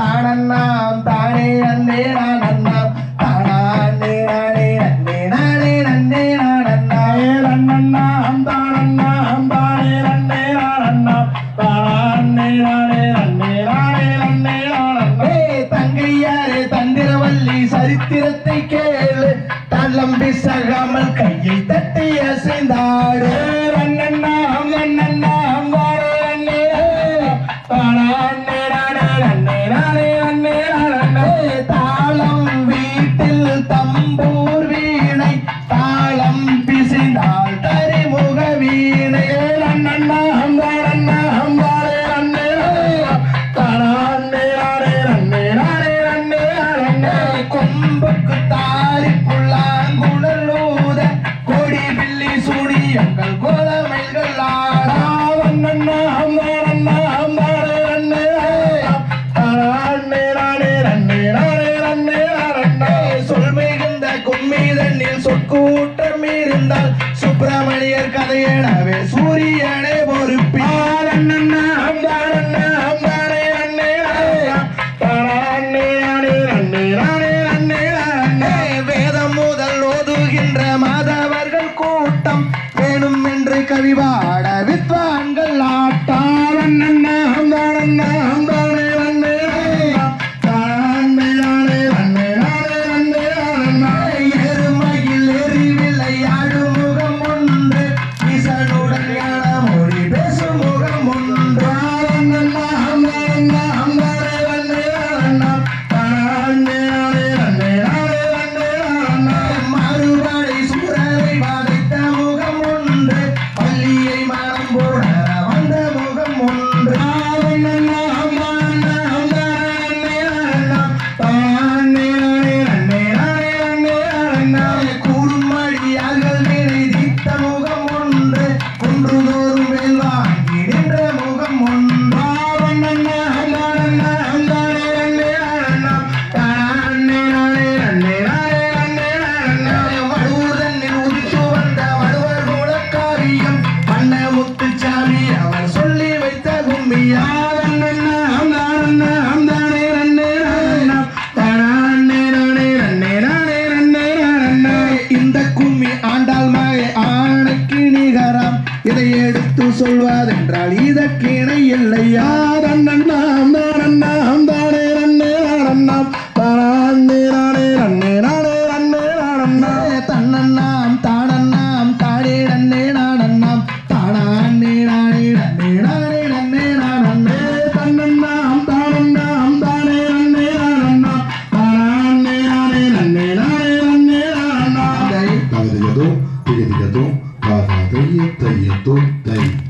தானண்ணாம் தானே நன்னே நானண்ணாம் தானே நானே நன்னே நானே நன்னே நானண்ணா ரன்னண்ணாம் தானண்ணாம் தானே ரன்னே நானண்ணாம் தானே நானே ரன்னே நானே ரன்னே நானண்ணா ஏ தங்கையாரே தந்திரவல்லி சரித்திரத்தை கேளு தள்ளம்பி சகாமல் கையை தட்டி அசைந்தாடு கொம்புக்கு தாரி புல்லாங்குழல் ஊத கொடி பில்லி சூடி எங்கள் கோலமைகள் ஆடா. சொல் மிகுந்த கும்மி தண்ணில் சொற்கூட்டம் இருந்தால் சுப்பிரமணியர் கதையிடவே சூரியனே பொறுப்பி. வேணும் என்று கவிவாட வித்வான்கள் ஆட்டம் அண்ணா. சொல்வதென்றால் இதற்கு இணை இல்லையா? தன்னண்ணாம் தானண்ணாம் தானே ரன்னே நானண்ணாம் தானே நானே ரன்னே நானே ரன்னே நானண்ணா தன்னண்ணாம் தானண்ணாம் தானே நன்னே நானண்ணாம் தானே நானே நன்னே நானே நன்னே நானண்ணே தன்னண்ணாம் தானண்ணாம் தானே ரன்னே நானண்ணாம் தானே நானே ரன்னே நானே ரன்னே நானண்ணா தை. தகதிகதோ திகதிகதோ தாதா தைய தையத்தோ தை.